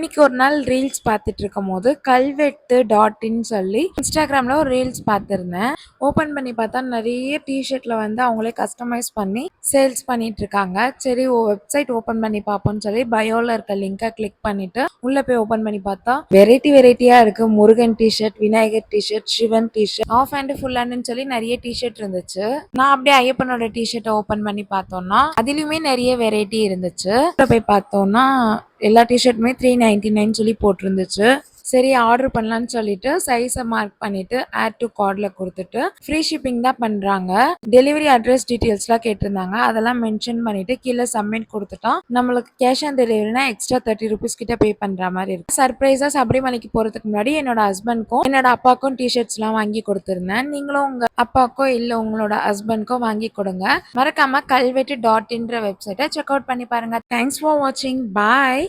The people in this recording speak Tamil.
அன்னைக்கு ஒரு நாள் ரீல்ஸ் பார்த்துட்டு இருக்கும் போது கல்வெட்டு டாட் இன் சொல்லி இன்ஸ்டாகிராமில் ஒரு ரீல்ஸ் பார்த்துருந்தேன். ஓப்பன் பண்ணி பார்த்தா நிறைய டிஷர்ட்டில் வந்து அவங்களே கஸ்டமைஸ் பண்ணி சேல்ஸ் பண்ணிட்டு இருக்காங்க சரி வெப்சைட் ஓப்பன் பண்ணி பார்ப்போம்னு சொல்லி பயோவில் இருக்க லிங்கை கிளிக் பண்ணிட்டு உள்ளே போய் ஓப்பன் பண்ணி பார்த்தா வெரைட்டி வெரைட்டியாக இருக்கு. Murugan T shirt Vinayagar T shirt Sivan T shirt half hand full ஹேண்டுன்னு சொல்லி நிறைய டிஷர்ட் இருந்துச்சு. நான் அப்படியே ஐயப்பனோட டிஷர்ட்டை ஓப்பன் பண்ணி பார்த்தோம்னா அதுலேயுமே நிறைய வெரைட்டி இருந்துச்சு. போய் பார்த்தோம்னா எல்லா டிஷர்ட்டுமே த்ரீ நைன்டி நைன் சொல்லி போட்டிருந்துச்சு. சரி ஆர்டர் பண்ணலான்னு சொல்லிட்டு சைஸை மார்க் பண்ணிட்டு ஆட் டு கார்டில் கொடுத்துட்டு ஃப்ரீ ஷிப்பிங் தான் பண்ணுறாங்க டெலிவரி அட்ரஸ் டீட்டெயில்ஸ்லாம் கேட்டிருந்தாங்க. அதெல்லாம் மென்ஷன் பண்ணிட்டு கீழே சப்மிட் கொடுத்துட்டோம். நம்மளுக்கு கேஷ் ஆன் டெலிவரினா எக்ஸ்ட்ரா தேர்ட்டி ருபீஸ் கிட்ட பே பண்ணுற மாதிரி இருக்கு. சர்ப்ரைஸாக சபரிமலைக்கு போகிறதுக்கு முன்னாடி என்னோட ஹஸ்பண்ட்க்கும் என்னோட அப்பாவுக்கும் டிஷர்ட்ஸ்லாம் வாங்கி கொடுத்துருந்தேன். நீங்களும் உங்கள் அப்பாக்கோ இல்லை உங்களோட ஹஸ்பண்ட்க்கோ வாங்கி கொடுங்க. மறக்காம கல்வெட்டு டாட் இன்ற வெப்சைட்டை செக் அவுட் பண்ணி பாருங்க. தேங்க்ஸ் ஃபார் வாட்சிங் பாய்